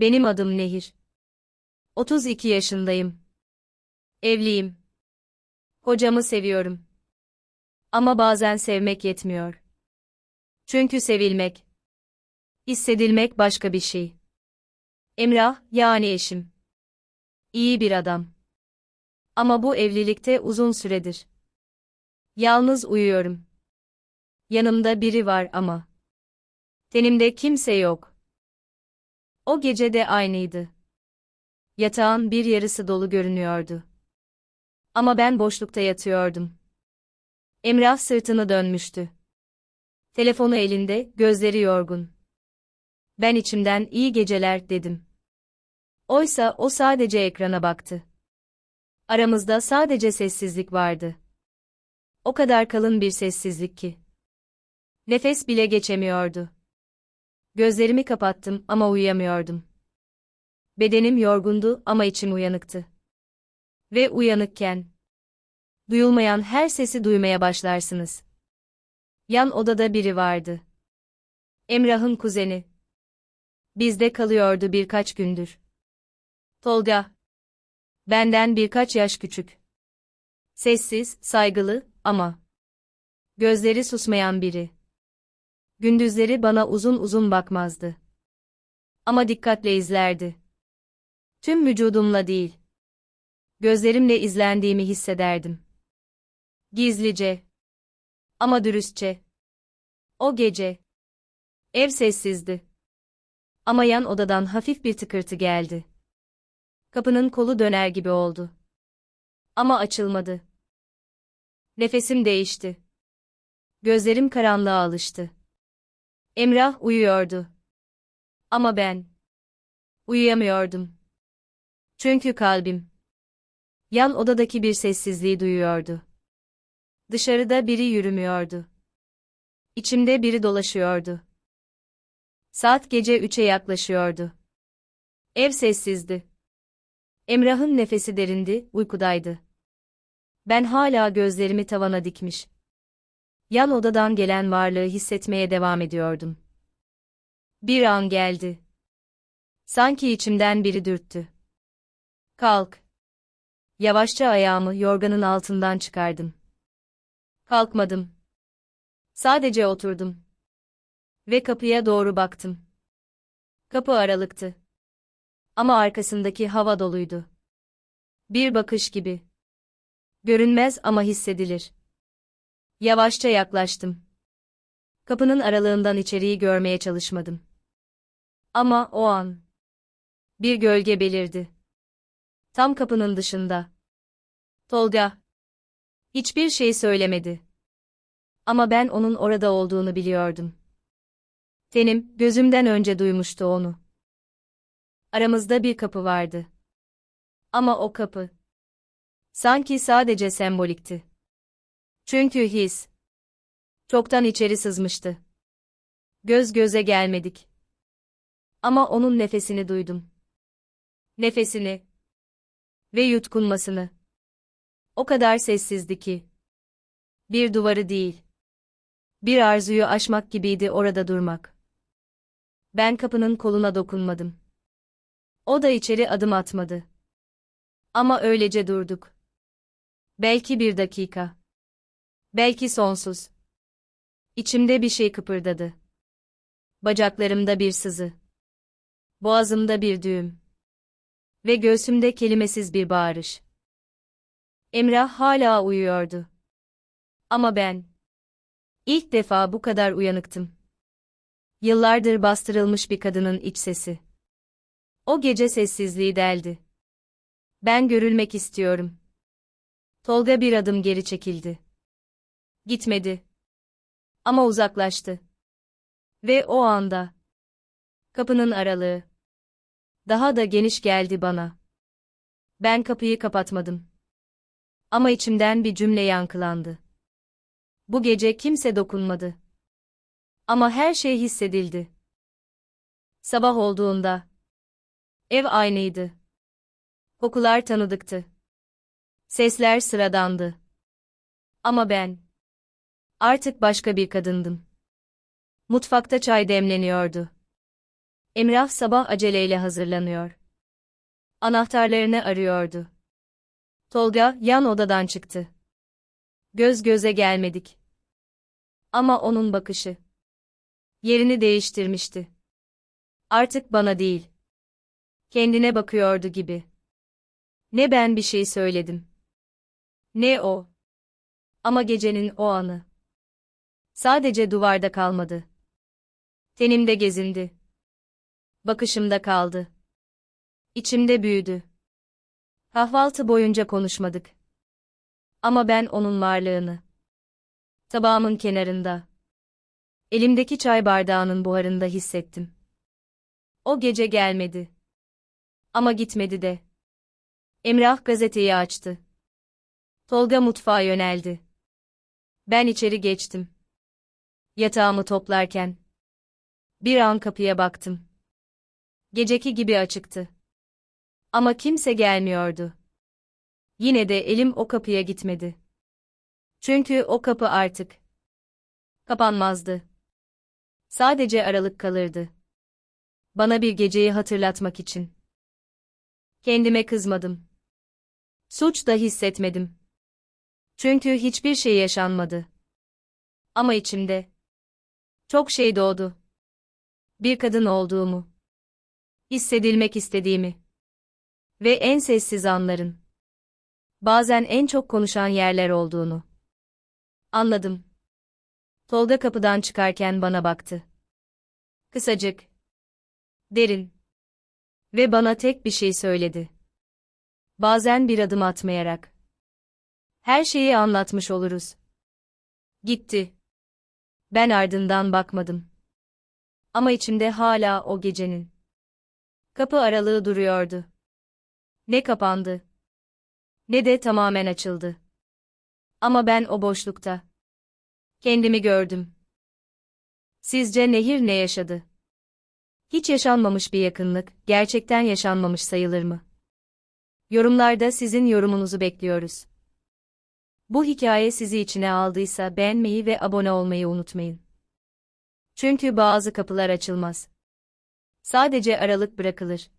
Benim adım Nehir. 32 yaşındayım. Evliyim. Kocamı seviyorum. Ama bazen sevmek yetmiyor. Çünkü sevilmek, hissedilmek başka bir şey. Emrah, yani eşim. İyi bir adam. Ama bu evlilikte uzun süredir. Yalnız uyuyorum. Yanımda biri var ama. Tenimde kimse yok. O gece de aynıydı. Yatağın bir yarısı dolu görünüyordu. Ama ben boşlukta yatıyordum. Emrah sırtını dönmüştü. Telefonu elinde, gözleri yorgun. Ben içimden iyi geceler dedim. Oysa o sadece ekrana baktı. Aramızda sadece sessizlik vardı. O kadar kalın bir sessizlik ki. Nefes bile geçemiyordu. Gözlerimi kapattım ama uyuyamıyordum. Bedenim yorgundu ama içim uyanıktı. Ve uyanıkken duyulmayan her sesi duymaya başlarsınız. Yan odada biri vardı. Emrah'ın kuzeni. Bizde kalıyordu birkaç gündür. Tolga. Benden birkaç yaş küçük. Sessiz, saygılı ama gözleri susmayan biri. Gündüzleri bana uzun uzun bakmazdı. Ama dikkatle izlerdi. Tüm vücudumla değil. Gözlerimle izlendiğimi hissederdim. Gizlice. Ama dürüstçe. O gece. Ev sessizdi. Ama yan odadan hafif bir tıkırtı geldi. Kapının kolu döner gibi oldu. Ama açılmadı. Nefesim değişti. Gözlerim karanlığa alıştı. Emrah uyuyordu. Ama ben uyuyamıyordum. Çünkü kalbim yan odadaki bir sessizliği duyuyordu. Dışarıda biri yürümüyordu. İçimde biri dolaşıyordu. Saat gece üçe yaklaşıyordu. Ev sessizdi. Emrah'ın nefesi derindi, uykudaydı. Ben hala gözlerimi tavana dikmiş. Yan odadan gelen varlığı hissetmeye devam ediyordum. Bir an geldi. Sanki içimden biri dürttü. Kalk. Yavaşça ayağımı yorganın altından çıkardım. Kalkmadım. Sadece oturdum. Ve kapıya doğru baktım. Kapı aralıktı. Ama arkasındaki hava doluydu. Bir bakış gibi. Görünmez ama hissedilir. Yavaşça yaklaştım. Kapının aralığından içeriği görmeye çalışmadım. Ama o an bir gölge belirdi. Tam kapının dışında. Tolga hiçbir şey söylemedi. Ama ben onun orada olduğunu biliyordum. Tenim gözümden önce duymuştu onu. Aramızda bir kapı vardı. Ama o kapı sanki sadece sembolikti. Çünkü his çoktan içeri sızmıştı. Göz göze gelmedik. Ama onun nefesini duydum. Nefesini ve yutkunmasını. O kadar sessizdi ki. Bir duvarı değil. Bir arzuyu aşmak gibiydi orada durmak. Ben kapının koluna dokunmadım. O da içeri adım atmadı. Ama öylece durduk. Belki bir dakika. Belki sonsuz. İçimde bir şey kıpırdadı. Bacaklarımda bir sızı. Boğazımda bir düğüm. Ve göğsümde kelimesiz bir bağırış. Emrah hala uyuyordu. Ama ben ilk defa bu kadar uyanıktım. Yıllardır bastırılmış bir kadının iç sesi. O gece sessizliği deldi. Ben görülmek istiyorum. Tolga bir adım geri çekildi. Gitmedi. Ama uzaklaştı. Ve o anda kapının aralığı daha da geniş geldi bana. Ben kapıyı kapatmadım. Ama içimden bir cümle yankılandı. Bu gece kimse dokunmadı. Ama her şey hissedildi. Sabah olduğunda ev aynıydı. Kokular tanıdıktı. Sesler sıradandı. Ama ben artık başka bir kadındım. Mutfakta çay demleniyordu. Emrah sabah aceleyle hazırlanıyor. Anahtarlarını arıyordu. Tolga yan odadan çıktı. Göz göze gelmedik. Ama onun bakışı yerini değiştirmişti. Artık bana değil. Kendine bakıyordu gibi. Ne ben bir şey söyledim. Ne o. Ama gecenin o anı. Sadece duvarda kalmadı. Tenimde gezindi. Bakışımda kaldı. İçimde büyüdü. Kahvaltı boyunca konuşmadık. Ama ben onun varlığını. Tabağımın kenarında. Elimdeki çay bardağının buharında hissettim. O gece gelmedi. Ama gitmedi de. Emrah gazeteyi açtı. Tolga mutfağa yöneldi. Ben içeri geçtim. Yatağımı toplarken. Bir an kapıya baktım. Geceki gibi açıktı. Ama kimse gelmiyordu. Yine de elim o kapıya gitmedi. Çünkü o kapı artık kapanmazdı. Sadece aralık kalırdı. Bana bir geceyi hatırlatmak için. Kendime kızmadım. Suç da hissetmedim. Çünkü hiçbir şey yaşanmadı. Ama içimde çok şey doğdu. Bir kadın olduğumu, hissedilmek istediğimi ve en sessiz anların bazen en çok konuşan yerler olduğunu anladım. Tolga kapıdan çıkarken bana baktı. Kısacık, derin ve bana tek bir şey söyledi. Bazen bir adım atmayarak her şeyi anlatmış oluruz. Gitti. Ben ardından bakmadım. Ama içimde hala o gecenin kapı aralığı duruyordu. Ne kapandı, ne de tamamen açıldı. Ama ben o boşlukta kendimi gördüm. Sizce nehir ne yaşadı? Hiç yaşanmamış bir yakınlık, gerçekten yaşanmamış sayılır mı? Yorumlarda sizin yorumunuzu bekliyoruz. Bu hikaye sizi içine aldıysa beğenmeyi ve abone olmayı unutmayın. Çünkü bazı kapılar açılmaz. Sadece aralık bırakılır.